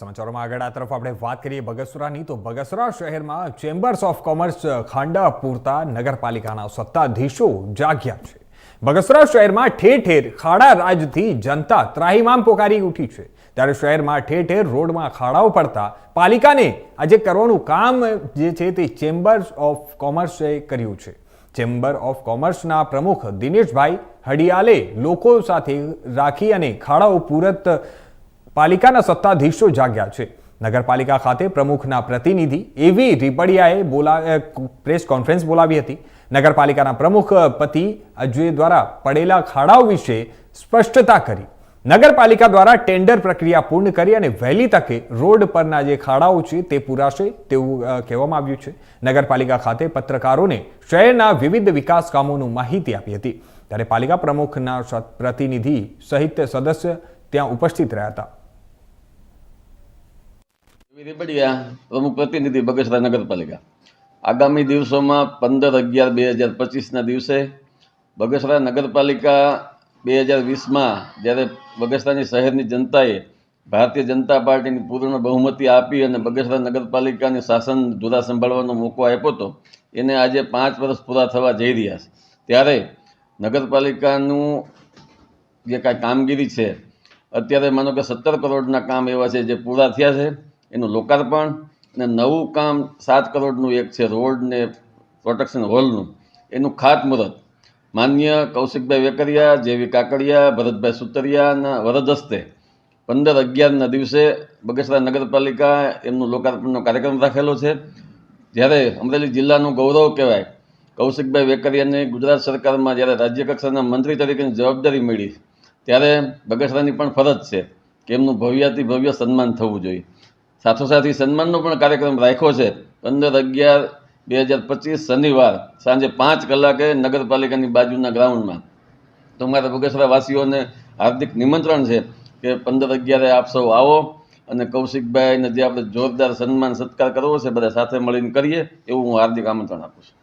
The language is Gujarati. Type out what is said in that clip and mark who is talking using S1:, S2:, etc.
S1: સમાચારોમાં આગળ આ તરફ આપણે વાત કરીએ બગસરાની, તો બગસરા શહેરમાં ચેમ્બર્સ ઓફ કોમર્સ ખાંડા પૂરતા નગરપાલિકાના સત્તાધીશો જાગ્યા છે. બગસરા શહેરમાં ઠેર ઠેર ખાડા રાજથી જનતા ત્રાહીમામ પોકારી ઉઠી છે. ત્યારે શહેરમાં ઠેર ઠેર રોડમાં ખાડાઓ પડતા પાલિકાને આજે કરવાનું કામ જે છે તે ચેમ્બર્સ ઓફ કોમર્સે કર્યું છે. ચેમ્બર ઓફ કોમર્સના પ્રમુખ દિનેશભાઈ હડિયાલે લોકો સાથે રાખી અને ખાડાઓ પૂરત પાલિકાના સત્તાધીશો જાગ્યા છે. નગરપાલિકા ખાતે પ્રમુખના પ્રતિનિધિ એવી રીપડિયાએ બોલા પ્રેસ કોન્ફરન્સ બોલાવી હતી. નગરપાલિકાના પ્રમુખ પતિ અજય દ્વારા પડેલા ખાડાઓ વિશે સ્પષ્ટતા કરી. નગરપાલિકા દ્વારા ટેન્ડર પ્રક્રિયા પૂર્ણ કરી અને વહેલી તકે રોડ પરના જે ખાડાઓ છે તે પૂરાશે તેવું કહેવામાં આવ્યું છે. નગરપાલિકા ખાતે પત્રકારોને શહેરના વિવિધ વિકાસ કામોનું માહિતી આપી હતી. ત્યારે પાલિકા પ્રમુખના પ્રતિનિધિ સહિત સદસ્ય ત્યાં ઉપસ્થિત રહ્યા હતા.
S2: રીબડિયા પ્રમુખ પ્રતિનિધિ બગસરા નગરપાલિકા. આગામી દિવસોમાં પંદર અગિયાર બે હજાર પચીસના દિવસે બગસરા નગરપાલિકા બે હજાર વીસમાં જ્યારે બગસરાની શહેરની જનતાએ ભારતીય જનતા પાર્ટીની પૂર્ણ બહુમતી આપી અને બગસરા નગરપાલિકાની શાસન જુદા સંભાળવાનો મોકો આપ્યો હતો, એને આજે પાંચ વર્ષ પૂરા થવા જઈ રહ્યા છે. ત્યારે નગરપાલિકાનું જે કાંઈ કામગીરી છે, અત્યારે માનો કે સત્તર કરોડના કામ એવા છે જે પૂરા થયા છે. એનું લોકાર્પણ અને નવું કામ સાત કરોડનું એક છે રોડ ને પ્રોટેક્શન હોલનું, એનું ખાતમુહૂર્ત. માન્ય કૌશિકભાઈ વેકરિયા, જેવી કાકડિયા, ભરતભાઈ સુતરિયાના વરદ હસ્તે પંદર અગિયારના દિવસે બગસરા નગરપાલિકા એમનું લોકાર્પણનો કાર્યક્રમ રાખેલો છે. જ્યારે અમરેલી જિલ્લાનું ગૌરવ કહેવાય, કૌશિકભાઈ વેકરિયાને ગુજરાત સરકારમાં જ્યારે રાજ્ય કક્ષાના મંત્રી તરીકેની જવાબદારી મળી, ત્યારે બગસરાની પણ ફરજ છે કે એમનું ભવ્યાતિ ભવ્ય સન્માન થવું જોઈએ. સાથોસાથ ઈ સન્માનનો પણ કાર્યક્રમ રાખ્યો છે. પંદર અગિયાર બે હજાર પચીસ શનિવાર સાંજે પાંચ કલાકે નગરપાલિકાની બાજુના ગ્રાઉન્ડમાં. તો મારા બગસરા વાસીઓને હાર્દિક નિમંત્રણ છે કે પંદર અગિયારે આપ સૌ આવો અને કૌશિકભાઈને જે આપણે જોરદાર સન્માન સત્કાર કરવો છે, બધા સાથે મળીને કરીએ એવું હું હાર્દિક આમંત્રણ આપું છું.